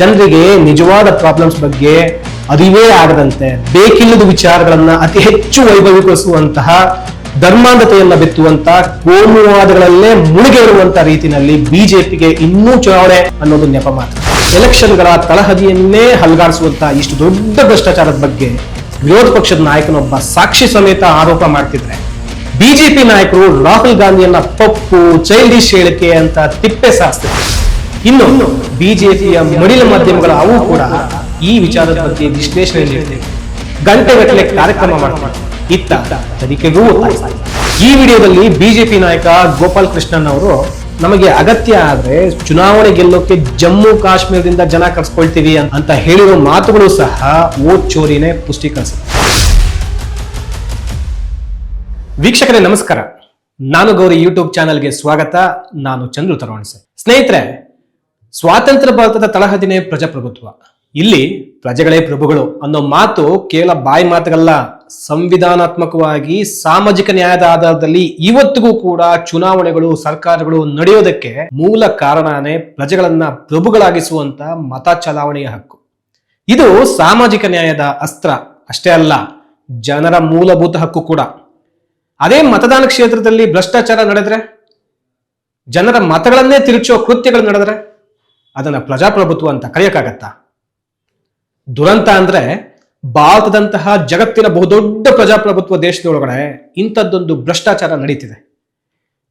ಜನರಿಗೆ ನಿಜವಾದ ಪ್ರಾಬ್ಲಮ್ಸ್ ಬಗ್ಗೆ ಅರಿವೇ ಆಗದಂತೆ, ಬೇಕಿಲ್ಲದ ವಿಚಾರಗಳನ್ನ ಅತಿ ಹೆಚ್ಚು ವೈಭವೀಕರಿಸುವಂತಹ ಧರ್ಮಾಂಧತೆಯನ್ನ ಬಿತ್ತುವಂತ ಕೋಮುವಾದಗಳಲ್ಲೇ ಮುಳುಗೇರುವಂತ ರೀತಿಯಲ್ಲಿ ಬಿಜೆಪಿಗೆ ಇನ್ನೂ ಚುನಾವಣೆ ಅನ್ನೋದು ನೆಪ ಮಾತ್ರ. ಎಲೆಕ್ಷನ್ಗಳ ತಳಹದಿಯನ್ನೇ ಹಲಗಾಡಿಸುವಂತಹ ಇಷ್ಟು ದೊಡ್ಡ ಭ್ರಷ್ಟಾಚಾರದ ಬಗ್ಗೆ ವಿರೋಧ ಪಕ್ಷದ ನಾಯಕನೊಬ್ಬ ಸಾಕ್ಷಿ ಸಮೇತ ಆರೋಪ ಮಾಡ್ತಿದ್ರೆ, ಬಿಜೆಪಿ ನಾಯಕರು ರಾಹುಲ್ ಗಾಂಧಿಯನ್ನ ಪಪ್ಪು, ಚೈಲ್ಡಿಶ್ ಹೇಳಿಕೆ ಅಂತ ತಿಪ್ಪೆ ಸಾಸ್ತಿದ್ದಾರೆ ಇನ್ನು ಬಿಜೆಪಿಯ ಮಡಿಲ ಮಾಧ್ಯಮಗಳ ಅವು ಕೂಡ ಈ ವಿಚಾರದ ಬಗ್ಗೆ ವಿಶ್ಲೇಷಣೆ ನೀಡಿದೆ ಗಂಟೆಗಟ್ಟಲೆ ಕಾರ್ಯಕ್ರಮ ಮಾಡ್ತಾರೆ ಇತ್ತ ತನಿಖೆಗೂ. ಈ ವಿಡಿಯೋದಲ್ಲಿ ಬಿಜೆಪಿ ನಾಯಕ ಗೋಪಾಲ್ ಕೃಷ್ಣನ್ ಅವರು ನಮಗೆ ಅಗತ್ಯ ಆದ್ರೆ ಚುನಾವಣೆ ಗೆಲ್ಲೋಕೆ ಜಮ್ಮು ಕಾಶ್ಮೀರದಿಂದ ಜನ ಕರ್ಸ್ಕೊಳ್ತೀವಿ ಅಂತ ಹೇಳಿರೋ ಮಾತುಗಳು ಸಹ ಓಟ್ ಚೋರಿನೇ ಪುಷ್ಟೀಕರಿಸ ವೀಕ್ಷಕರೇ ನಮಸ್ಕಾರ. ನಾನು ಗೌರಿ ಯೂಟ್ಯೂಬ್ ಚಾನೆಲ್ಗೆ ಸ್ವಾಗತ. ನಾನು ಚಂದ್ರು ತರವಣಸೆ. ಸ್ನೇಹಿತರೆ ಸ್ವಾತಂತ್ರ್ಯ ಭಾರತದ ತಳಹದಿನೇ ಪ್ರಜಾಪ್ರಭುತ್ವ. ಇಲ್ಲಿ ಪ್ರಜೆಗಳೇ ಪ್ರಭುಗಳು ಅನ್ನೋ ಮಾತು ಕೇವಲ ಬಾಯಿ ಮಾತುಗಳಲ್ಲ ಸಂವಿಧಾನಾತ್ಮಕವಾಗಿ ಸಾಮಾಜಿಕ ನ್ಯಾಯದ ಆಧಾರದಲ್ಲಿ ಇವತ್ತಿಗೂ ಕೂಡ ಚುನಾವಣೆಗಳು, ಸರ್ಕಾರಗಳು ನಡೆಯೋದಕ್ಕೆ ಮೂಲ ಕಾರಣನೇ ಪ್ರಜೆಗಳನ್ನ ಪ್ರಭುಗಳಾಗಿಸುವಂತ ಮತ ಚಲಾವಣೆಯ ಹಕ್ಕು. ಇದು ಸಾಮಾಜಿಕ ನ್ಯಾಯದ ಅಸ್ತ್ರ, ಅಷ್ಟೇ ಅಲ್ಲ, ಜನರ ಮೂಲಭೂತ ಹಕ್ಕು ಕೂಡ. ಅದೇ ಮತದಾನ ಕ್ಷೇತ್ರದಲ್ಲಿ ಭ್ರಷ್ಟಾಚಾರ ನಡೆದ್ರೆ, ಜನರ ಮತಗಳನ್ನೇ ತಿರುಚೋ ಕೃತ್ಯಗಳು ನಡೆದ್ರೆ ಅದನ್ನ ಪ್ರಜಾಪ್ರಭುತ್ವ ಅಂತ ಕರೆಯೋಕ್ಕಾಗತ್ತಾ? ದುರಂತ ಅಂದ್ರೆ ಭಾರತದಂತಹ ಜಗತ್ತಿನ ಬಹುದೊಡ್ಡ ಪ್ರಜಾಪ್ರಭುತ್ವ ದೇಶದೊಳಗಡೆ ಇಂಥದ್ದೊಂದು ಭ್ರಷ್ಟಾಚಾರ ನಡೀತಿದೆ.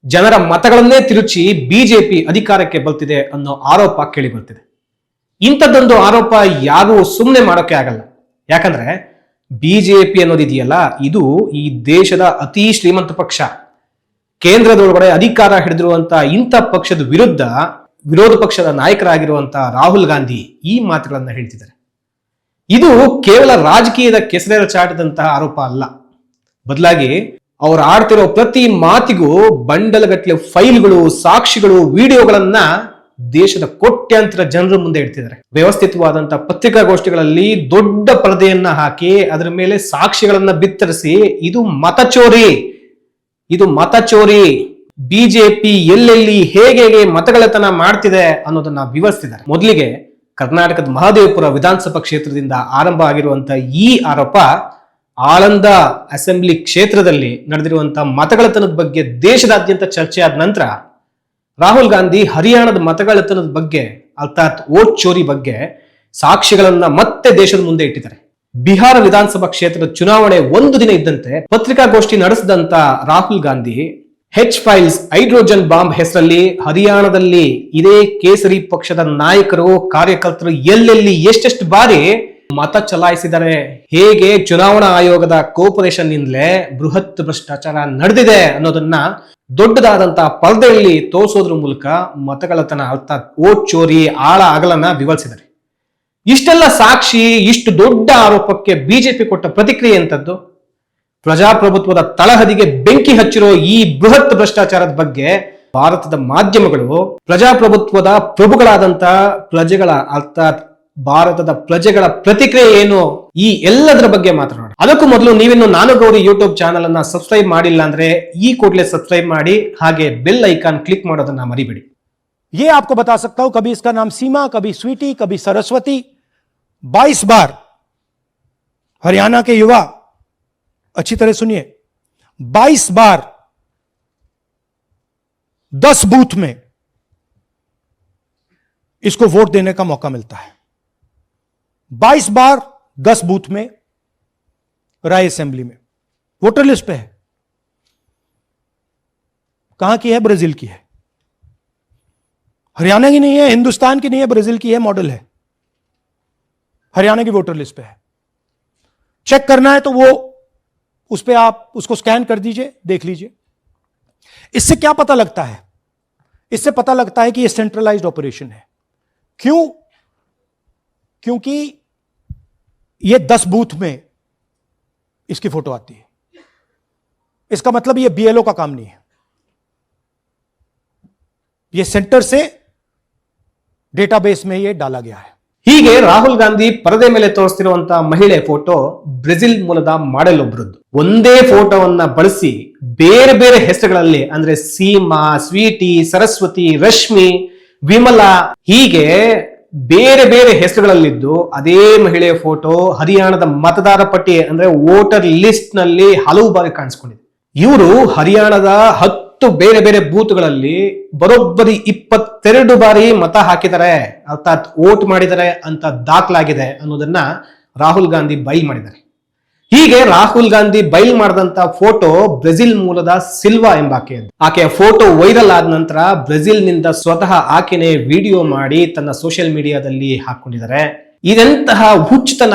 ಜನರ ಮತಗಳನ್ನೇ ತಿರುಚಿ ಬಿಜೆಪಿ ಅಧಿಕಾರಕ್ಕೆ ಬರ್ತಿದೆ ಅನ್ನೋ ಆರೋಪ ಕೇಳಿ ಬರ್ತಿದೆ ಇಂಥದ್ದೊಂದು ಆರೋಪ ಯಾರು ಸುಮ್ಮನೆ ಮಾಡೋಕೆ ಆಗಲ್ಲ. ಯಾಕಂದ್ರೆ ಬಿಜೆಪಿ ಅನ್ನೋದಿದೆಯಲ್ಲ, ಇದು ಈ ದೇಶದ ಅತಿ ಶ್ರೀಮಂತ ಪಕ್ಷ. ಕೇಂದ್ರದೊಳಗಡೆ ಅಧಿಕಾರ ಹಿಡಿದಿರುವಂತಹ ಇಂಥ ಪಕ್ಷದ ವಿರುದ್ಧ ವಿರೋಧ ಪಕ್ಷದ ನಾಯಕರಾಗಿರುವಂತಹ ರಾಹುಲ್ ಗಾಂಧಿ ಈ ಮಾತುಗಳನ್ನ ಹೇಳ್ತಿದ್ದಾರೆ. ಇದು ಕೇವಲ ರಾಜಕೀಯದ ಕೆಸರೆರ ಚಾಟದಂತಹ ಆರೋಪ ಅಲ್ಲ. ಬದಲಾಗಿ ಅವರು ಆಡ್ತಿರೋ ಪ್ರತಿ ಮಾತಿಗೂ ಬಂಡಲಗಟ್ಟಲೆ ಫೈಲ್ಗಳು, ಸಾಕ್ಷಿಗಳು, ವಿಡಿಯೋಗಳನ್ನ ದೇಶದ ಕೋಟ್ಯಾಂತರ ಜನರ ಮುಂದೆ ಇಡ್ತಿದ್ದಾರೆ. ವ್ಯವಸ್ಥಿತವಾದಂತಹ ಪತ್ರಿಕಾಗೋಷ್ಠಿಗಳಲ್ಲಿ ದೊಡ್ಡ ಪರದೆಯನ್ನ ಹಾಕಿ ಅದರ ಮೇಲೆ ಸಾಕ್ಷಿಗಳನ್ನ ಬಿತ್ತರಿಸಿ, ಇದು ಮತಚೋರಿ ಇದು ಮತಚೋರಿ ಬಿಜೆಪಿ ಎಲ್ಲೆಲ್ಲಿ ಹೇಗೆ ಹೇಗೆ ಮತಗಳತನ ಮಾಡ್ತಿದೆ ಅನ್ನೋದನ್ನ ವಿವರಿಸಿದ್ದಾರೆ ಮೊದಲಿಗೆ ಕರ್ನಾಟಕದ ಮಹದೇವಪುರ ವಿಧಾನಸಭಾ ಕ್ಷೇತ್ರದಿಂದ ಆರಂಭ ಆಗಿರುವಂತ ಈ ಆರೋಪ ಆಳಂದ ಅಸೆಂಬ್ಲಿ ಕ್ಷೇತ್ರದಲ್ಲಿ ನಡೆದಿರುವಂತಹ ಮತಗಳತನದ ಬಗ್ಗೆ ದೇಶದಾದ್ಯಂತ ಚರ್ಚೆ ನಂತರ ರಾಹುಲ್ ಗಾಂಧಿ ಹರಿಯಾಣದ ಮತಗಳತನದ ಬಗ್ಗೆ ಅರ್ಥಾತ್ ಓಟ್ ಚೋರಿ ಬಗ್ಗೆ ಸಾಕ್ಷಿಗಳನ್ನ ಮತ್ತೆ ದೇಶದ ಮುಂದೆ ಇಟ್ಟಿದ್ದಾರೆ. ಬಿಹಾರ ವಿಧಾನಸಭಾ ಕ್ಷೇತ್ರದ ಚುನಾವಣೆ ಒಂದು ದಿನ ಇದ್ದಂತೆ ಪತ್ರಿಕಾಗೋಷ್ಠಿ ನಡೆಸಿದಂತ Rahul Gandhi H files hydrogen bomb ಹೆಸರಲ್ಲಿ ಹರಿಯಾಣದಲ್ಲಿ ಇದೇ ಕೇಸರಿ ಪಕ್ಷದ ನಾಯಕರು, ಕಾರ್ಯಕರ್ತರು ಎಲ್ಲೆಲ್ಲಿ ಎಷ್ಟೆಷ್ಟು ಬಾರಿ ಮತ ಚಲಾಯಿಸಿದರೆ, ಹೇಗೆ ಚುನಾವಣಾ ಆಯೋಗದ ಕೋಪರೇಷನ್ ನಿಂದಲೇ ಬೃಹತ್ ಭ್ರಷ್ಟಾಚಾರ ನಡೆದಿದೆ ಅನ್ನೋದನ್ನ ದೊಡ್ಡದಾದಂತಹ ಪರದೆಯಲ್ಲಿ ತೋರಿಸೋದ್ರ ಮೂಲಕ ಮತಗಳತನ ಅರ್ಥಾತ್ ಓಟ್ ಚೋರಿ ಆಳ ಅಗಲನ್ನ ವಿವರಿಸಿದ್ದಾರೆ. ಇಷ್ಟೆಲ್ಲ ಸಾಕ್ಷಿ, ಇಷ್ಟು ದೊಡ್ಡ ಆರೋಪಕ್ಕೆ ಬಿಜೆಪಿ ಕೊಟ್ಟ ಪ್ರತಿಕ್ರಿಯೆ ಎಂತದ್ದು ಪ್ರಜಾಪ್ರಭುತ್ವದ ತಳಹದಿಗೆ ಬೆಂಕಿ ಹಚ್ಚಿರೋ ಈ ಬೃಹತ್ ಭ್ರಷ್ಟಾಚಾರದ ಬಗ್ಗೆ ಭಾರತದ ಮಾಧ್ಯಮಗಳು ಪ್ರಜಾಪ್ರಭುತ್ವದ ಪ್ರಭುಗಳಾದಂತ ಪ್ರಜೆಗಳ ಅರ್ಥಾತ್ ಭಾರತದ ಪ್ರಜೆಗಳ ಪ್ರತಿಕ್ರಿಯೆ ಏನು ಈ ಎಲ್ಲದರ ಬಗ್ಗೆ ಮಾತನಾಡೋಣ ಅದಕ್ಕೂ ಮೊದಲು ನೀವಿನ್ನು ನಾನು ಗೌರಿ ಯೂಟ್ಯೂಬ್ ಚಾನಲ್ ಅನ್ನ ಸಬ್ಸ್ಕ್ರೈಬ್ ಮಾಡಿಲ್ಲ ಅಂದ್ರೆ ಈ ಕೂಡಲೇ ಸಬ್ಸ್ಕ್ರೈಬ್ ಮಾಡಿ ಹಾಗೆ ಬೆಲ್ ಐಕಾನ್ ಕ್ಲಿಕ್ ಮಾಡೋದನ್ನ ಮರಿಬೇಡಿ ये आपको बता सकता हूं कभी इसका नाम सीमा कभी स्वीटी कभी सरस्वती 22 बार हरियाणा के युवा अच्छी तरह सुनिए। 22 बार 10 बूथ में इसको वोट देने का मौका मिलता है। 22 बार 10 बूथ में, राय असेंबली में। वोटर लिस्ट पे है। कहाँ की है? ब्राज़ील की है। हरियाणा की नहीं है, हिंदुस्तान की नहीं है, ब्राज़ील की है, मॉडल है। हरियाणा की वोटर लिस्ट पे है। चेक करना है तो वो उस पर आप उसको स्कैन कर दीजिए, देख लीजिए। इससे क्या पता लगता है? इससे पता लगता है कि यह सेंट्रलाइज्ड ऑपरेशन है। क्यों? क्योंकि यह दस बूथ में इसकी फ़ोटो आती है। इसका मतलब यह बीएलओ का काम नहीं है। यह सेंटर से डेटाबेस में यह डाला गया है। ಹೀಗೆ ರಾಹುಲ್ ಗಾಂಧಿ ಪರದೆ ಮೇಲೆ ತೋರಿಸ್ತಿರುವಂತಹ ಮಹಿಳೆ ಫೋಟೋ ಬ್ರೆಜಿಲ್ ಮೂಲದ ಮಾಡೆಲ್ ಒಬ್ರದ್ದು ಒಂದೇ ಫೋಟೋವನ್ನ ಬಳಸಿ ಬೇರೆ ಬೇರೆ ಹೆಸರುಗಳಲ್ಲಿ, ಅಂದ್ರೆ ಸೀಮಾ, ಸ್ವೀಟಿ, ಸರಸ್ವತಿ, ರಶ್ಮಿ, ವಿಮಲಾ, ಹೀಗೆ ಬೇರೆ ಬೇರೆ ಹೆಸರುಗಳಲ್ಲಿದ್ದು ಅದೇ ಮಹಿಳೆಯ ಫೋಟೋ ಹರಿಯಾಣದ ಮತದಾರ ಪಟ್ಟಿ ಅಂದ್ರೆ ವೋಟರ್ ಲಿಸ್ಟ್ನಲ್ಲಿ ಹಲವು ಬಾರಿ ಕಾಣಿಸ್ಕೊಂಡಿದೆ. ಇವರು ಹರಿಯಾಣದ ಹತ್ತು ಬೇರೆ ಬೇರೆ ಬೂತ್ಗಳಲ್ಲಿ ಬರೋಬ್ಬರಿ ಇಪ್ಪತ್ತೆರಡು ಬಾರಿ ಮತ ಹಾಕಿದ್ದಾರೆ. ಅರ್ಥಾತ್ ವೋಟ್ ಮಾಡಿದ್ದಾರೆ ಅಂತ ದಾಖಲಾಗಿದೆ ಅನ್ನೋದನ್ನ ರಾಹುಲ್ ಗಾಂಧಿ ಬೈಲ್ ಮಾಡಿದ್ದಾರೆ. ಹೀಗೆ ರಾಹುಲ್ ಗಾಂಧಿ ಬೈಲ್ ಮಾಡಿದಂತ ಫೋಟೋ ಬ್ರೆಜಿಲ್ ಮೂಲದ ಸಿಲ್ವಾ ಎಂಬಾಕೆ ಆಕೆಯ ಫೋಟೋ ವೈರಲ್ ಆದ ನಂತರ ಬ್ರೆಜಿಲ್ನಿಂದ ಸ್ವತಃ ಆಕೆನೇ ವಿಡಿಯೋ ಮಾಡಿ ತನ್ನ ಸೋಷಿಯಲ್ ಮೀಡಿಯಾದಲ್ಲಿ ಹಾಕೊಂಡಿದ್ದಾರೆ. ಇದೆಂತಹ ಹುಚ್ಚುತನ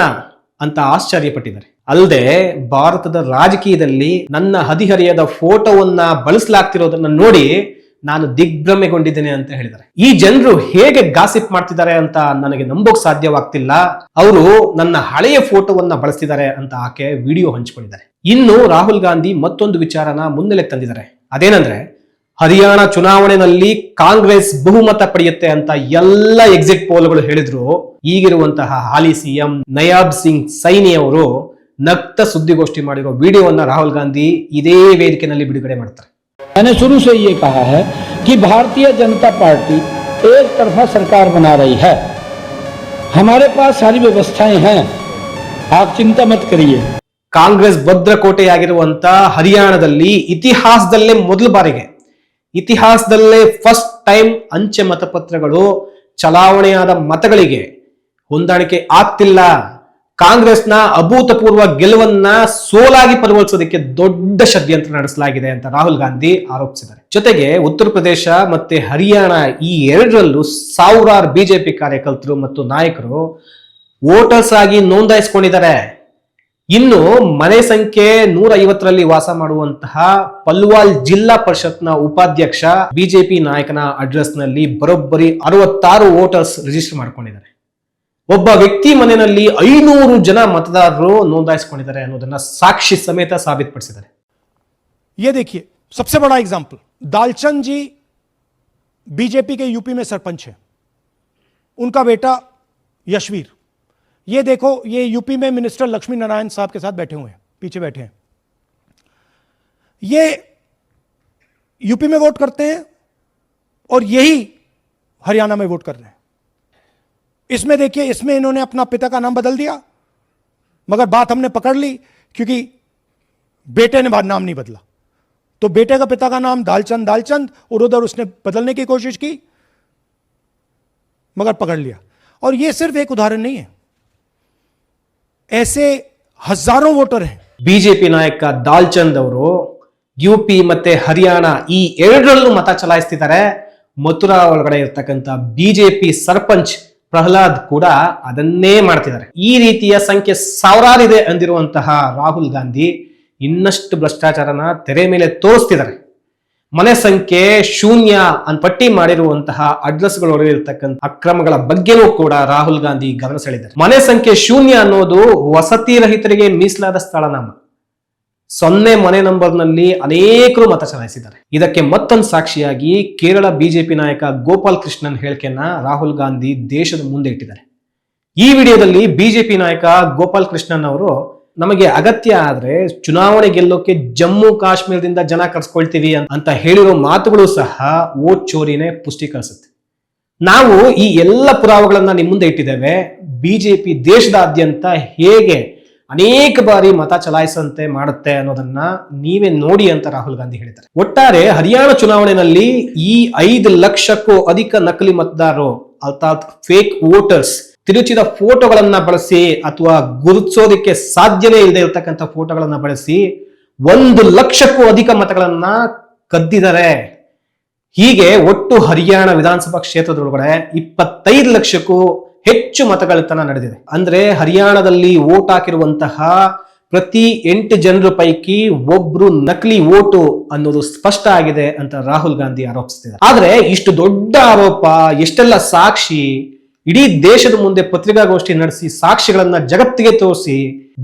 ಅಂತ ಆಶ್ಚರ್ಯಪಟ್ಟಿದ್ದಾರೆ. ಅಲ್ಲದೆ ಭಾರತದ ರಾಜಕೀಯದಲ್ಲಿ ನನ್ನ ಹದಿಹರಿಯದ ಫೋಟೋವನ್ನ ಬಳಸಲಾಗ್ತಿರೋದನ್ನ ನೋಡಿ ನಾನು ದಿಗ್ಭ್ರಮೆಗೊಂಡಿದ್ದೇನೆ ಅಂತ ಹೇಳಿದ್ದಾರೆ. ಈ ಜನರು ಹೇಗೆ ಗಾಸಿಪ್ ಮಾಡ್ತಿದ್ದಾರೆ ಅಂತ ನನಗೆ ನಂಬೋಕ್ ಸಾಧ್ಯವಾಗ್ತಿಲ್ಲ. ಅವರು ನನ್ನ ಹಳೆಯ ಫೋಟೋವನ್ನ ಬಳಸ್ತಿದ್ದಾರೆ ಅಂತ ಆಕೆ ವಿಡಿಯೋ ಹಂಚಿಕೊಂಡಿದ್ದಾರೆ. ಇನ್ನು ರಾಹುಲ್ ಗಾಂಧಿ ಮತ್ತೊಂದು ವಿಚಾರನ ಮುನ್ನೆಲೆ ತಂದಿದ್ದಾರೆ. ಅದೇನಂದ್ರೆ, ಹರಿಯಾಣ ಚುನಾವಣೆಯಲ್ಲಿ ಕಾಂಗ್ರೆಸ್ ಬಹುಮತ ಪಡೆಯುತ್ತೆ ಅಂತ ಎಲ್ಲ ಎಕ್ಸಿಟ್ ಪೋಲ್ಗಳು ಹೇಳಿದ್ರು. ಈಗಿರುವಂತಹ ಹಾಲಿ ಸಿಎಂ ನಯಾಬ್ ಸಿಂಗ್ ಸೈನಿ ಅವರು ನಗ್ತ ಸುದ್ದಿಗೋಷ್ಠಿ ಮಾಡಿರೋ ವಿಡಿಯೋವನ್ನ ರಾಹುಲ್ ಗಾಂಧಿ ಇದೇ ವೇದಿಕೆಯಲ್ಲಿ ಬಿಡುಗಡೆ ಮಾಡ್ತಾರೆ मैंने शुरू से ये कहा है कि भारतीय जनता पार्टी एक तरफा सरकार बना रही है हमारे पास सारी व्यवस्थाएं हैं आप चिंता मत करिए ಕಾಂಗ್ರೆಸ್ ಭದ್ರಕೋಟೆಯಾಗಿರುವಂತ ಹರಿಯಾಣದಲ್ಲಿ ಇತಿಹಾಸದಲ್ಲೇ ಮೊದಲ ಬಾರಿಗೆ ಇತಿಹಾಸದಲ್ಲೇ ಫಸ್ಟ್ ಟೈಮ್ ಅಂಚೆ ಮತಪತ್ರಗಳು ಚಲಾವಣೆಯಾದ ಮತಗಳಿಗೆ ಹೊಂದಾಣಿಕೆ ಆಗ್ತಿಲ್ಲ ಕಾಂಗ್ರೆಸ್ನ ಅಭೂತಪೂರ್ವ ಗೆಲುವನ್ನ ಸೋಲಾಗಿ ಪರಿವರ್ತಿಸೋದಕ್ಕೆ ದೊಡ್ಡ ಷಡ್ಯಂತ್ರ ನಡೆಸಲಾಗಿದೆ ಅಂತ ರಾಹುಲ್ ಗಾಂಧಿ ಆರೋಪಿಸಿದ್ದಾರೆ. ಜೊತೆಗೆ ಉತ್ತರ ಪ್ರದೇಶ ಮತ್ತೆ ಹರಿಯಾಣ ಈ ಎರಡರಲ್ಲೂ ಸಾವಿರಾರು ಬಿಜೆಪಿ ಕಾರ್ಯಕರ್ತರು ಮತ್ತು ನಾಯಕರು ವೋಟರ್ಸ್ ಆಗಿ ನೋಂದಾಯಿಸಿಕೊಂಡಿದ್ದಾರೆ. ಇನ್ನು ಮನೆ ಸಂಖ್ಯೆ ನೂರ ಐವತ್ತರಲ್ಲಿ ವಾಸ ಮಾಡುವಂತಹ ಪಲ್ವಾಲ್ ಜಿಲ್ಲಾ ಪರಿಷತ್ನ ಉಪಾಧ್ಯಕ್ಷ ಬಿಜೆಪಿ ನಾಯಕನ ಅಡ್ರೆಸ್ನಲ್ಲಿ ಬರೋಬ್ಬರಿ ಅರವತ್ತಾರು ವೋಟರ್ಸ್ ರಿಜಿಸ್ಟರ್ ಮಾಡ್ಕೊಂಡಿದ್ದಾರೆ. ಒಬ್ಬ ವ್ಯಕ್ತಿ ಮನೆಯಲ್ಲಿ ಐನೂರು ಜನ ಮತದಾರರು ನೋಂದಾಯಿಸಿಕೊಂಡಿದ್ದಾರೆ ಅನ್ನೋದನ್ನ ಸಾಕ್ಷಿ ಸಮೇತ ಸಾಬೀತುಪಡಿಸಿದ್ದಾರೆ ये देखिए सबसे बड़ा एग्जाम्पल दालचंद जी बीजेपी के यूपी में सरपंच है उनका बेटा यशवीर ये देखो ये यूपी में मिनिस्टर लक्ष्मी नारायण साहब के साथ बैठे हुए हैं पीछे बैठे हैं ये यूपी में वोट करते हैं और यही हरियाणा में वोट कर रहे हैं इसमें देखिए इसमें इन्होंने अपना पिता का नाम बदल दिया मगर बात हमने पकड़ ली क्योंकि बेटे ने बाद नाम नहीं बदला तो बेटे का पिता का नाम दालचंद दालचंद और उधर उसने बदलने की कोशिश की मगर पकड़ लिया और ये सिर्फ एक उदाहरण नहीं है ऐसे हजारों वोटर हैं ಬಿಜೆಪಿ ನಾಯಕ ದಾಲ್ಚಂದ್ ಅವರು ಯುಪಿ ಮತ್ತೆ ಹರಿಯಾಣ ಈ ಎರಡರಲ್ಲೂ ಮತ ಚಲಾಯಿಸ್ತಿದ್ದಾರೆ ಮಥುರಾ ಒಳಗಡೆ ಇರ್ತಕ್ಕಂಥ ಬಿಜೆಪಿ ಸರ್ಪಂಚ್ ಪ್ರಹ್ಲಾದ್ ಕೂಡ ಅದನ್ನೇ ಮಾಡ್ತಿದ್ದಾರೆ. ಈ ರೀತಿಯ ಸಂಖ್ಯೆ ಸಾವಿರಾರಿದೆ ಅಂದಿರುವಂತಹ ರಾಹುಲ್ ಗಾಂಧಿ ಇನ್ನಷ್ಟು ಭ್ರಷ್ಟಾಚಾರನ ತೆರೆ ಮೇಲೆ ತೋರಿಸ್ತಿದ್ದಾರೆ. ಮನೆ ಸಂಖ್ಯೆ ಶೂನ್ಯ ಅನ್ ಪಟ್ಟಿ ಮಾಡಿರುವಂತಹ ಅಡ್ರೆಸ್ಗಳೊಳಗಿರ್ತಕ್ಕಂಥ ಅಕ್ರಮಗಳ ಬಗ್ಗೆನೂ ಕೂಡ ರಾಹುಲ್ ಗಾಂಧಿ ಗಮನ ಸೆಳೆದಿದ್ದಾರೆ. ಮನೆ ಸಂಖ್ಯೆ ಶೂನ್ಯ ಅನ್ನೋದು ವಸತಿ ರಹಿತರಿಗೆ ಮೀಸಲಾದ ಸ್ಥಳನಾಮ. ಸೊನ್ನೆ ಮನೆ ನಂಬರ್ನಲ್ಲಿ ಅನೇಕರು ಮತ ಚಲಾಯಿಸಿದ್ದಾರೆ. ಇದಕ್ಕೆ ಮತ್ತೊಂದು ಸಾಕ್ಷಿಯಾಗಿ ಕೇರಳ ಬಿಜೆಪಿ ನಾಯಕ ಗೋಪಾಲ್ ಕೃಷ್ಣನ್ ಹೇಳಿಕೆಯನ್ನ ರಾಹುಲ್ ಗಾಂಧಿ ದೇಶದ ಮುಂದೆ ಇಟ್ಟಿದ್ದಾರೆ. ಈ ವಿಡಿಯೋದಲ್ಲಿ ಬಿಜೆಪಿ ನಾಯಕ ಗೋಪಾಲ್ ಕೃಷ್ಣನ್ ಅವರು, ನಮಗೆ ಅಗತ್ಯ ಆದ್ರೆ ಚುನಾವಣೆ ಗೆಲ್ಲೋಕೆ ಜಮ್ಮು ಕಾಶ್ಮೀರದಿಂದ ಜನ ಕರ್ಸ್ಕೊಳ್ತೀವಿ ಅಂತ ಹೇಳಿರೋ ಮಾತುಗಳು ಸಹ ಓಟ್ ಚೋರಿನೇ ಪುಷ್ಟೀಕರಿಸುತ್ತೆ ನಾವು ಈ ಎಲ್ಲ ಪುರಾವೆಗಳನ್ನ ನಿಮ್ಮ ಮುಂದೆ ಇಟ್ಟಿದ್ದೇವೆ. ಬಿಜೆಪಿ ದೇಶದಾದ್ಯಂತ ಹೇಗೆ ಅನೇಕ ಬಾರಿ ಮತ ಚಲಾಯಿಸುವಂತೆ ಮಾಡುತ್ತೆ ಅನ್ನೋದನ್ನ ನೀವೇ ನೋಡಿ ಅಂತ ರಾಹುಲ್ ಗಾಂಧಿ ಹೇಳಿದ್ದಾರೆ. ಒಟ್ಟಾರೆ ಹರಿಯಾಣ ಚುನಾವಣೆಯಲ್ಲಿ ಈ ಐದು ಲಕ್ಷಕ್ಕೂ ಅಧಿಕ ನಕಲಿ ಮತದಾರರು, ಅರ್ಥಾತ್ ಫೇಕ್ ವೋಟರ್ಸ್ ತಿರುಚಿದ ಫೋಟೋಗಳನ್ನ ಬಳಸಿ ಅಥವಾ ಗುರುತಿಸೋದಕ್ಕೆ ಸಾಧ್ಯವೇ ಇಲ್ಲದೆ ಇರತಕ್ಕಂಥ ಫೋಟೋಗಳನ್ನ ಬಳಸಿ ಒಂದು ಲಕ್ಷಕ್ಕೂ ಅಧಿಕ ಮತಗಳನ್ನ ಕದ್ದಿದ್ದಾರೆ. ಹೀಗೆ ಒಟ್ಟು ಹರಿಯಾಣ ವಿಧಾನಸಭಾ ಕ್ಷೇತ್ರದೊಳಗಡೆ ಇಪ್ಪತ್ತೈದು ಲಕ್ಷಕ್ಕೂ ಹೆಚ್ಚು ಮತಗಳತನ ನಡೆದಿದೆ. ಅಂದ್ರೆ ಹರಿಯಾಣದಲ್ಲಿ ವೋಟ್ ಹಾಕಿರುವಂತಹ ಪ್ರತಿ ಎಂಟು ಜನರ ಪೈಕಿ ಒಬ್ರು ನಕಲಿ ಓಟು ಅನ್ನೋದು ಸ್ಪಷ್ಟ ಆಗಿದೆ ಅಂತ ರಾಹುಲ್ ಗಾಂಧಿ ಆರೋಪಿಸ್ತಿದ್ದಾರೆ. ಆದ್ರೆ ಇಷ್ಟು ದೊಡ್ಡ ಆರೋಪ, ಎಷ್ಟೆಲ್ಲ ಸಾಕ್ಷಿ, ಇಡೀ ದೇಶದ ಮುಂದೆ ಪತ್ರಿಕಾಗೋಷ್ಠಿ ನಡೆಸಿ ಸಾಕ್ಷಿಗಳನ್ನ ಜಗತ್ತಿಗೆ ತೋರಿಸಿ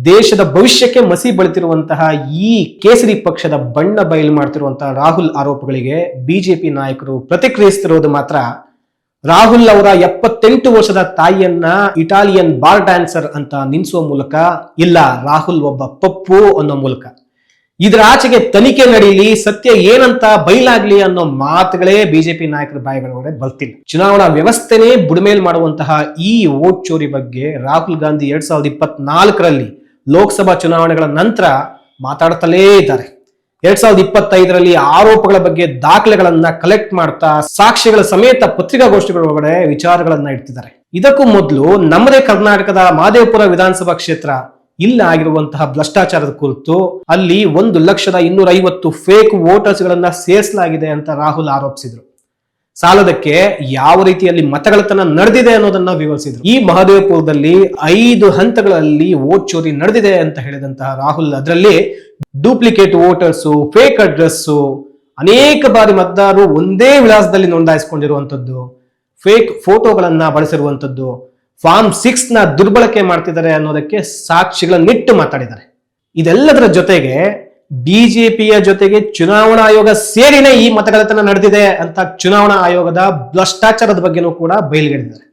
ದೇಶದ ಭವಿಷ್ಯಕ್ಕೆ ಮಸಿ ಬಳಿತಿರುವಂತಹ ಈ ಕೇಸರಿ ಪಕ್ಷದ ಬಣ್ಣ ಬಯಲು ಮಾಡ್ತಿರುವಂತಹ ರಾಹುಲ್ ಆರೋಪಗಳಿಗೆ ಬಿಜೆಪಿ ನಾಯಕರು ಪ್ರತಿಕ್ರಿಯಿಸ್ತಿರೋದು ಮಾತ್ರ ರಾಹುಲ್ ಅವರ ಎಪ್ಪತ್ತೆಂಟು ವರ್ಷದ ತಾಯಿಯನ್ನ ಇಟಾಲಿಯನ್ ಬಾರ್ ಡ್ಯಾನ್ಸರ್ ಅಂತ ನಿನ್ಸುವ ಮೂಲಕ ಇಲ್ಲ, ರಾಹುಲ್ ಒಬ್ಬ ಪಪ್ಪು ಅನ್ನೋ ಮೂಲಕ. ಇದರ ಆಚೆಗೆ ತನಿಖೆ ನಡೀಲಿ, ಸತ್ಯ ಏನಂತ ಬಯಲಾಗ್ಲಿ ಅನ್ನೋ ಮಾತುಗಳೇ ಬಿಜೆಪಿ ನಾಯಕರ ಬಾಯಿಗಳೊಳಗಡೆ ಬರ್ತಿಲ್ಲ. ಚುನಾವಣಾ ವ್ಯವಸ್ಥೆನೇ ಬುಡಮೇಲ್ ಮಾಡುವಂತಹ ಈ ವೋಟ್ ಚೋರಿ ಬಗ್ಗೆ ರಾಹುಲ್ ಗಾಂಧಿ ಎರಡ್ ಸಾವಿರದ ಇಪ್ಪತ್ನಾಲ್ಕರಲ್ಲಿ ಲೋಕಸಭಾ ಚುನಾವಣೆಗಳ ನಂತರ ಮಾತಾಡ್ತಲೇ ಇದ್ದಾರೆ. ಎರಡ್ ಸಾವಿರದ ಇಪ್ಪತ್ತೈದರಲ್ಲಿ ಆರೋಪಗಳ ಬಗ್ಗೆ ದಾಖಲೆಗಳನ್ನ ಕಲೆಕ್ಟ್ ಮಾಡ್ತಾ ಸಾಕ್ಷಿಗಳ ಸಮೇತ ಪತ್ರಿಕಾಗೋಷ್ಠಿಗಳ ಒಳಗಡೆ ವಿಚಾರಗಳನ್ನ ಇಡ್ತಿದ್ದಾರೆ. ಇದಕ್ಕೂ ಮೊದಲು ನಮ್ಮದೇ ಕರ್ನಾಟಕದ ಮಾದೇವಪುರ ವಿಧಾನಸಭಾ ಕ್ಷೇತ್ರ ಇಲ್ಲಿ ಆಗಿರುವಂತಹ ಭ್ರಷ್ಟಾಚಾರದ ಕುರಿತು ಅಲ್ಲಿ ಒಂದು ಲಕ್ಷದ ಇನ್ನೂರ ಐವತ್ತು ಫೇಕ್ ವೋಟರ್ಸ್ ಗಳನ್ನ ಸೇರಿಸಲಾಗಿದೆ ಅಂತ ರಾಹುಲ್ ಆರೋಪಿಸಿದ್ರು. ಸಾಲದಕ್ಕೆ ಯಾವ ರೀತಿಯಲ್ಲಿ ಮತಗಳತನ ನಡೆದಿದೆ ಅನ್ನೋದನ್ನ ವಿವರಿಸಿದ್ರು. ಈ ಮಹದೇವಪುರದಲ್ಲಿ ಐದು ಹಂತಗಳಲ್ಲಿ ವೋಟ್ ಚೋರಿ ನಡೆದಿದೆ ಅಂತ ಹೇಳಿದಂತಹ ರಾಹುಲ್. ಅದರಲ್ಲಿ ಡೂಪ್ಲಿಕೇಟ್ ವೋಟರ್ಸು ಫೇಕ್ ಅಡ್ರೆಸ್ ಅನೇಕ ಬಾರಿ ಮತದಾರರು ಒಂದೇ ವಿಳಾಸದಲ್ಲಿ ನೋಂದಾಯಿಸಿಕೊಂಡಿರುವಂಥದ್ದು ಫೇಕ್ ಫೋಟೋಗಳನ್ನ ಬಳಸಿರುವಂತದ್ದು ಫಾರ್ಮ್ ಸಿಕ್ಸ್ನ ದುರ್ಬಳಕೆ ಮಾಡ್ತಿದ್ದಾರೆ ಅನ್ನೋದಕ್ಕೆ ಸಾಕ್ಷಿಗಳನ್ನಿಟ್ಟು ಮಾತಾಡಿದ್ದಾರೆ. ಇದೆಲ್ಲದರ ಜೊತೆಗೆ ಬಿಜೆಪಿಯ ಜೊತೆಗೆ ಚುನಾವಣಾ ಆಯೋಗ ಸೇರಿನೇ ಈ ಮತಗಳತನ ನಡೆದಿದೆ ಅಂತ ಚುನಾವಣಾ ಆಯೋಗದ ಭ್ರಷ್ಟಾಚಾರದ ಬಗ್ಗೆನೂ ಕೂಡ ಬಯలుಗೆಳೆದಿದ್ದಾರೆ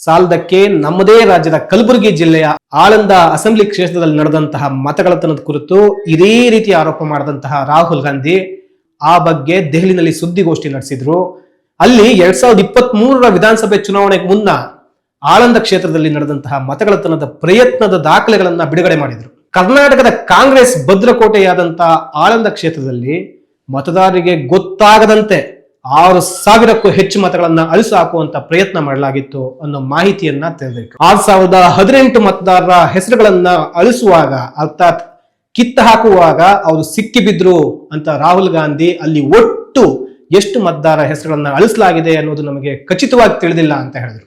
ಸಾಲದಕ್ಕೆ ನಮ್ಮದೇ ರಾಜ್ಯದ ಕಲಬುರಗಿ ಜಿಲ್ಲೆಯ ಆಳಂದ ಅಸೆಂಬ್ಲಿ ಕ್ಷೇತ್ರದಲ್ಲಿ ನಡೆದಂತಹ ಮತಗಳತನದ ಕುರಿತು ಇದೇ ರೀತಿ ಆರೋಪ ಮಾಡಿದಂತಹ ರಾಹುಲ್ ಗಾಂಧಿ ಆ ಬಗ್ಗೆ ದೆಹಲಿನಲ್ಲಿ ಸುದ್ದಿಗೋಷ್ಠಿ ನಡೆಸಿದ್ರು. ಅಲ್ಲಿ ಎರಡ್ ಸಾವಿರದ ಇಪ್ಪತ್ತ್ ಮೂರರ ವಿಧಾನಸಭೆ ಚುನಾವಣೆಗೆ ಮುನ್ನ ಆಳಂದ ಕ್ಷೇತ್ರದಲ್ಲಿ ನಡೆದಂತಹ ಮತಗಳತನದ ಪ್ರಯತ್ನದ ದಾಖಲೆಗಳನ್ನ ಬಿಡುಗಡೆ ಮಾಡಿದ್ರು. ಕರ್ನಾಟಕದ ಕಾಂಗ್ರೆಸ್ ಭದ್ರಕೋಟೆಯಾದಂತಹ ಆಳಂದ ಕ್ಷೇತ್ರದಲ್ಲಿ ಮತದಾರರಿಗೆ ಗೊತ್ತಾಗದಂತೆ ಆರು ಸಾವಿರಕ್ಕೂ ಹೆಚ್ಚು ಮತಗಳನ್ನ ಅಳಿಸಿ ಹಾಕುವಂತ ಪ್ರಯತ್ನ ಮಾಡಲಾಗಿತ್ತು ಅನ್ನೋ ಮಾಹಿತಿಯನ್ನ ತಿಳಿದಿತ್ತು ಆರು ಸಾವಿರದ ಹದಿನೆಂಟು ಮತದಾರರ ಹೆಸರುಗಳನ್ನ ಅಳಿಸುವಾಗ, ಅರ್ಥಾತ್ ಕಿತ್ತ ಹಾಕುವಾಗ ಅವರು ಸಿಕ್ಕಿಬಿದ್ರು ಅಂತ ರಾಹುಲ್ ಗಾಂಧಿ ಅಲ್ಲಿ ಒಟ್ಟು ಎಷ್ಟು ಮತದಾರ ಹೆಸರುಗಳನ್ನ ಅಳಿಸಲಾಗಿದೆ ಅನ್ನೋದು ನಮಗೆ ಖಚಿತವಾಗಿ ತಿಳಿದಿಲ್ಲ ಅಂತ ಹೇಳಿದ್ರು.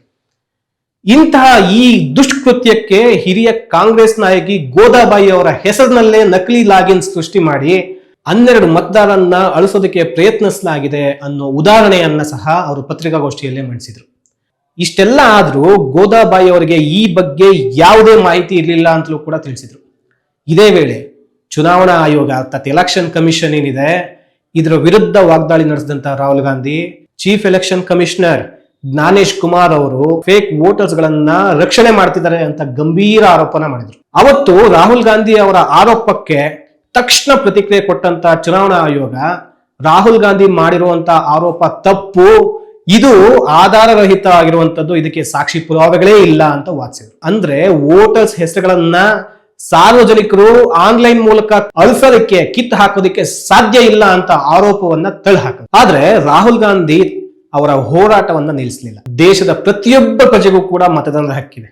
ಇಂತಹ ಈ ದುಷ್ಕೃತ್ಯಕ್ಕೆ ಹಿರಿಯ ಕಾಂಗ್ರೆಸ್ ನಾಯಕಿ ಗೋದಾಬಾಯಿ ಅವರ ಹೆಸರಿನಲ್ಲೇ ನಕಲಿ ಲಾಗಿನ್ ಸೃಷ್ಟಿ ಮಾಡಿ ಹನ್ನೆರಡು ಮತದಾರರನ್ನ ಅಳಿಸೋದಕ್ಕೆ ಪ್ರಯತ್ನಿಸಲಾಗಿದೆ ಅನ್ನೋ ಉದಾಹರಣೆಯನ್ನ ಸಹ ಅವರು ಪತ್ರಿಕಾಗೋಷ್ಠಿಯಲ್ಲೇ ಮಂಡಿಸಿದ್ರು. ಇಷ್ಟೆಲ್ಲ ಆದ್ರೂ ಗೋದಾಬಾಯಿ ಅವರಿಗೆ ಈ ಬಗ್ಗೆ ಯಾವುದೇ ಮಾಹಿತಿ ಇರಲಿಲ್ಲ ಅಂತಲೂ ಕೂಡ ತಿಳಿಸಿದ್ರು. ಇದೇ ವೇಳೆ ಚುನಾವಣಾ ಆಯೋಗ ಅರ್ಥಾತ್ ಎಲೆಕ್ಷನ್ ಕಮಿಷನ್ ಏನಿದೆ, ಇದರ ವಿರುದ್ಧ ವಾಗ್ದಾಳಿ ನಡೆಸಿದಂತಹ Rahul Gandhi, chief election commissioner Gyanesh Kumar ಅವರು ಫೇಕ್ ವೋಟರ್ಸ್ ಗಳನ್ನ ರಕ್ಷಣೆ ಮಾಡ್ತಿದ್ದಾರೆ ಅಂತ ಗಂಭೀರ ಆರೋಪನ ಮಾಡಿದ್ರು. ಅವತ್ತು ರಾಹುಲ್ ಗಾಂಧಿ ಅವರ ಆರೋಪಕ್ಕೆ ತಕ್ಷಣ ಪ್ರತಿಕ್ರಿಯೆ ಕೊಟ್ಟಂತ ಚುನಾವಣಾ ಆಯೋಗ ರಾಹುಲ್ ಗಾಂಧಿ ಮಾಡಿರುವಂತ ಆರೋಪ ತಪ್ಪು, ಇದು ಆಧಾರರಹಿತ ಆಗಿರುವಂತದ್ದು ಇದಕ್ಕೆ ಸಾಕ್ಷಿ ಪುರಾವೆಗಳೇ ಇಲ್ಲ ಅಂತ ವಾದಿಸಿದ್ರು. ಅಂದ್ರೆ ವೋಟರ್ಸ್ ಹೆಸರುಗಳನ್ನ ಸಾರ್ವಜನಿಕರು ಆನ್ಲೈನ್ ಮೂಲಕ ಅಳಿಸೋದಕ್ಕೆ ಕಿತ್ ಹಾಕೋದಕ್ಕೆ ಸಾಧ್ಯ ಇಲ್ಲ ಅಂತ ಆರೋಪವನ್ನ ತಳ್ಳಿ ಹಾಕಿದ್ರು. ಆದ್ರೆ ರಾಹುಲ್ ಗಾಂಧಿ ಅವರ ಹೋರಾಟವನ್ನು ನಿಲ್ಲಿಸಲಿಲ್ಲ. ದೇಶದ ಪ್ರತಿಯೊಬ್ಬ ಪ್ರಜೆಗೂ ಕೂಡ ಮತದಾನದ ಹಕ್ಕಿದೆ.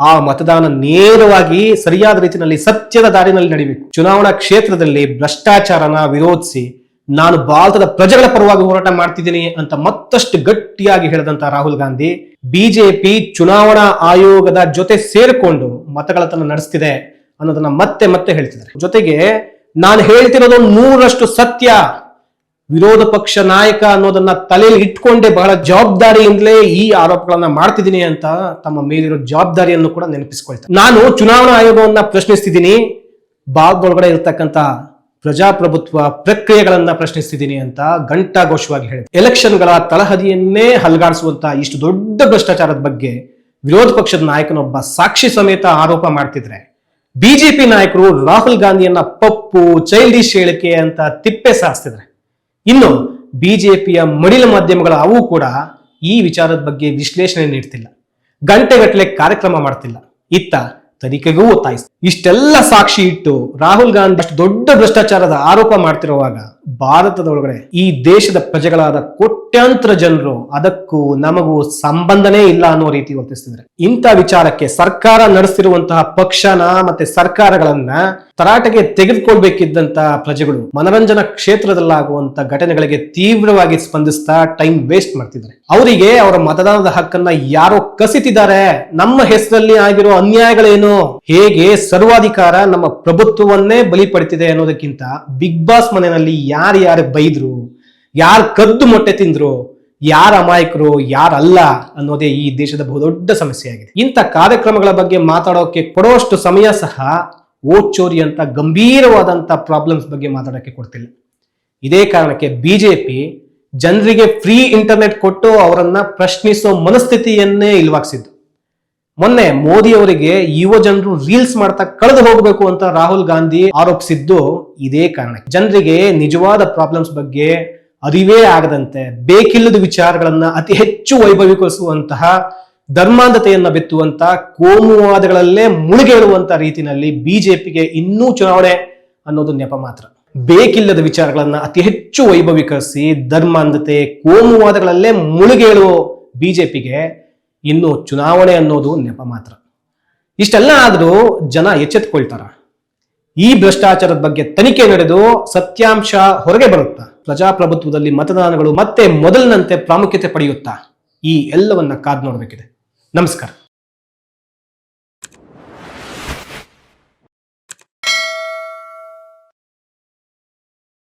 ಆ ಮತದಾನ ನೇರವಾಗಿ ಸರಿಯಾದ ರೀತಿಯಲ್ಲಿ ಸತ್ಯದ ದಾರಿನಲ್ಲಿ ನಡೀಬೇಕು. ಚುನಾವಣಾ ಕ್ಷೇತ್ರದಲ್ಲಿ ಭ್ರಷ್ಟಾಚಾರನ ವಿರೋಧಿಸಿ ನಾನು ಭಾರತದ ಪ್ರಜೆಗಳ ಪರವಾಗಿ ಹೋರಾಟ ಮಾಡ್ತಿದ್ದೀನಿ ಅಂತ ಮತ್ತಷ್ಟು ಗಟ್ಟಿಯಾಗಿ ಹೇಳಿದಂತ ರಾಹುಲ್ ಗಾಂಧಿ ಬಿಜೆಪಿ ಚುನಾವಣಾ ಆಯೋಗದ ಜೊತೆ ಸೇರಿಕೊಂಡು ಮತಗಳತನ ನಡೆಸ್ತಿದೆ ಅನ್ನೋದನ್ನ ಮತ್ತೆ ಮತ್ತೆ ಹೇಳ್ತಿದ್ದಾರೆ. ಜೊತೆಗೆ ನಾನು ಹೇಳ್ತಿರೋದು ನೂರಷ್ಟು ಸತ್ಯ. ವಿರೋಧ ಪಕ್ಷ ನಾಯಕ ಅನ್ನೋದನ್ನ ತಲೆಯಲ್ಲಿ ಇಟ್ಕೊಂಡೇ ಬಹಳ ಜವಾಬ್ದಾರಿಯಿಂದಲೇ ಈ ಆರೋಪಗಳನ್ನ ಮಾಡ್ತಿದ್ದೀನಿ ಅಂತ ತಮ್ಮ ಮೇಲಿರೋ ಜವಾಬ್ದಾರಿಯನ್ನು ಕೂಡ ನೆನಪಿಸ್ಕೊಳ್ತಾರೆ. ನಾನು ಚುನಾವಣಾ ಆಯೋಗವನ್ನ ಪ್ರಶ್ನಿಸ್ತಿದ್ದೀನಿ. ಭಾಗದೊಳಗಡೆ ಇರತಕ್ಕಂತ ಪ್ರಜಾಪ್ರಭುತ್ವ ಪ್ರಕ್ರಿಯೆಗಳನ್ನ ಪ್ರಶ್ನಿಸ್ತಿದ್ದೀನಿ ಅಂತ ಘಂಟಾಘೋಷವಾಗಿ ಹೇಳಿದೆ ಎಲೆಕ್ಷನ್ಗಳ ತಳಹದಿಯನ್ನೇ ಹಲ್ಗಾಡಿಸುವಂತ ಇಷ್ಟು ದೊಡ್ಡ ಭ್ರಷ್ಟಾಚಾರದ ಬಗ್ಗೆ ವಿರೋಧ ಪಕ್ಷದ ನಾಯಕನೊಬ್ಬ ಸಾಕ್ಷಿ ಸಮೇತ ಆರೋಪ ಮಾಡ್ತಿದ್ರೆ, ಬಿಜೆಪಿ ನಾಯಕರು ರಾಹುಲ್ ಗಾಂಧಿಯನ್ನ ಪಪ್ಪು, ಚೈಲ್ಡಿಶ್ ಹೇಳಿಕೆ ಅಂತ ತಿಪ್ಪೆ ಸಾರಿಸ್ತಿದ್ದಾರೆ ಇನ್ನು ಬಿಜೆಪಿಯ ಮಡಿಲ ಮಾಧ್ಯಮಗಳ ಅವು ಕೂಡ ಈ ವಿಚಾರದ ಬಗ್ಗೆ ವಿಶ್ಲೇಷಣೆ ನೀಡ್ತಿಲ್ಲ. ಗಂಟೆಗಟ್ಟಲೆ ಕಾರ್ಯಕ್ರಮ ಮಾಡ್ತಿಲ್ಲ. ಇತ್ತ ತನಿಖೆಗೂ ಒತ್ತಾಯಿಸ ಇಷ್ಟೆಲ್ಲ ಸಾಕ್ಷಿ ಇಟ್ಟು ರಾಹುಲ್ ಗಾಂಧಿ ಅಷ್ಟು ದೊಡ್ಡ ಭ್ರಷ್ಟಾಚಾರದ ಆರೋಪ ಮಾಡ್ತಿರುವಾಗ ಭಾರತದ ಒಳಗಡೆ ಈ ದೇಶದ ಪ್ರಜೆಗಳಾದ ಕೋಟ್ಯಾಂತರ ಜನರು ಅದಕ್ಕೂ ನಮಗೂ ಸಂಬಂಧನೇ ಇಲ್ಲ ಅನ್ನೋ ರೀತಿ ವರ್ತಿಸ್ತಿದ್ದಾರೆ. ಇಂಥ ವಿಚಾರಕ್ಕೆ ಸರ್ಕಾರ ನಡೆಸಿರುವಂತಹ ಪಕ್ಷನ ಮತ್ತೆ ಸರ್ಕಾರಗಳನ್ನ ತರಾಟೆಗೆ ತೆಗೆದುಕೊಳ್ಬೇಕಿದ್ದಂತಹ ಪ್ರಜೆಗಳು ಮನರಂಜನಾ ಕ್ಷೇತ್ರದಲ್ಲಾಗುವಂತ ಘಟನೆಗಳಿಗೆ ತೀವ್ರವಾಗಿ ಸ್ಪಂದಿಸ್ತಾ ಟೈಮ್ ವೇಸ್ಟ್ ಮಾಡ್ತಿದ್ದಾರೆ. ಅವರಿಗೆ ಅವರ ಮತದಾನದ ಹಕ್ಕನ್ನ ಯಾರೋ ಕಸಿತಿದ್ದಾರೆ. ನಮ್ಮ ಹೆಸರಲ್ಲಿ ಆಗಿರೋ ಅನ್ಯಾಯಗಳೇನು? ಹೇಗೆ ಸರ್ವಾಧಿಕಾರ ನಮ್ಮ ಪ್ರಭುತ್ವವನ್ನೇ ಬಲಿ ಪಡಿತಿದೆ ಅನ್ನೋದಕ್ಕಿಂತ ಬಿಗ್ ಬಾಸ್ ಮನೆಯಲ್ಲಿ ಯಾರು ಯಾರು ಬೈದ್ರು? ಯಾರು ಕದ್ದು ಮೊಟ್ಟೆ ತಿಂದ್ರು, ಯಾರ ಅಮಾಯಕರು, ಯಾರಲ್ಲ ಅನ್ನೋದೇ ಈ ದೇಶದ ಬಹುದೊಡ್ಡ ಸಮಸ್ಯೆ ಆಗಿದೆ. ಇಂಥ ಕಾರ್ಯಕ್ರಮಗಳ ಬಗ್ಗೆ ಮಾತಾಡೋಕೆ ಕೊಡುವಷ್ಟು ಸಮಯ ಸಹ ಓಟ್ ಚೋರಿ ಅಂತ ಗಂಭೀರವಾದಂಥ ಪ್ರಾಬ್ಲಮ್ಸ್ ಬಗ್ಗೆ ಮಾತಾಡೋಕೆ ಕೊಡ್ತಿಲ್ಲ. ಇದೇ ಕಾರಣಕ್ಕೆ ಬಿಜೆಪಿ ಜನರಿಗೆ ಫ್ರೀ ಇಂಟರ್ನೆಟ್ ಕೊಟ್ಟು ಅವರನ್ನ ಪ್ರಶ್ನಿಸೋ ಮನಸ್ಥಿತಿಯನ್ನೇ ಇಲ್ವಾಗಿಸಿದ್ದು. ಮೊನ್ನೆ ಮೋದಿ ಅವರಿಗೆ ಯುವ ಜನರು ರೀಲ್ಸ್ ಮಾಡ್ತಾ ಕಳೆದು ಹೋಗಬೇಕು ಅಂತ ರಾಹುಲ್ ಗಾಂಧಿ ಆರೋಪಿಸಿದ್ದು ಇದೇ ಕಾರಣ ಜನರಿಗೆ ನಿಜವಾದ ಪ್ರಾಬ್ಲಮ್ಸ್ ಬಗ್ಗೆ ಅರಿವೇ ಆಗದಂತೆ ಬೇಕಿಲ್ಲದ ವಿಚಾರಗಳನ್ನ ಅತಿ ಹೆಚ್ಚು ವೈಭವೀಕರಿಸುವಂತಹ ಧರ್ಮಾಂಧತೆಯನ್ನ ಬಿತ್ತುವಂತ ಕೋಮುವಾದಗಳಲ್ಲೇ ಮುಳುಗೇಳುವಂತ ರೀತಿಯಲ್ಲಿ ಬಿಜೆಪಿಗೆ ಇನ್ನೂ ಚುನಾವಣೆ ಅನ್ನೋದು ನೆಪ ಮಾತ್ರ. ಬೇಕಿಲ್ಲದ ವಿಚಾರಗಳನ್ನ ಅತಿ ಹೆಚ್ಚು ವೈಭವೀಕರಿಸಿ ಧರ್ಮಾಂಧತೆ, ಕೋಮುವಾದಗಳಲ್ಲೇ ಮುಳುಗೇಳುವ ಬಿಜೆಪಿಗೆ ಇನ್ನು ಚುನಾವಣೆ ಅನ್ನೋದು ನೆಪ ಮಾತ್ರ. ಇಷ್ಟೆಲ್ಲ ಆದರೂ ಜನ ಎಚ್ಚೆತ್ಕೊಳ್ತಾರ. ಈ ಭ್ರಷ್ಟಾಚಾರದ ಬಗ್ಗೆ ತನಿಖೆ ನಡೆದು ಸತ್ಯಾಂಶ ಹೊರಗೆ ಬರುತ್ತಾ? ಪ್ರಜಾಪ್ರಭುತ್ವದಲ್ಲಿ ಮತದಾನಗಳು ಮತ್ತೆ ಮೊದಲಿನಂತೆ ಪ್ರಾಮುಖ್ಯತೆ ಪಡೆಯುತ್ತಾ ಈ ಎಲ್ಲವನ್ನ ಕಾದ್ ನೋಡಬೇಕಿದೆ. ನಮಸ್ಕಾರ.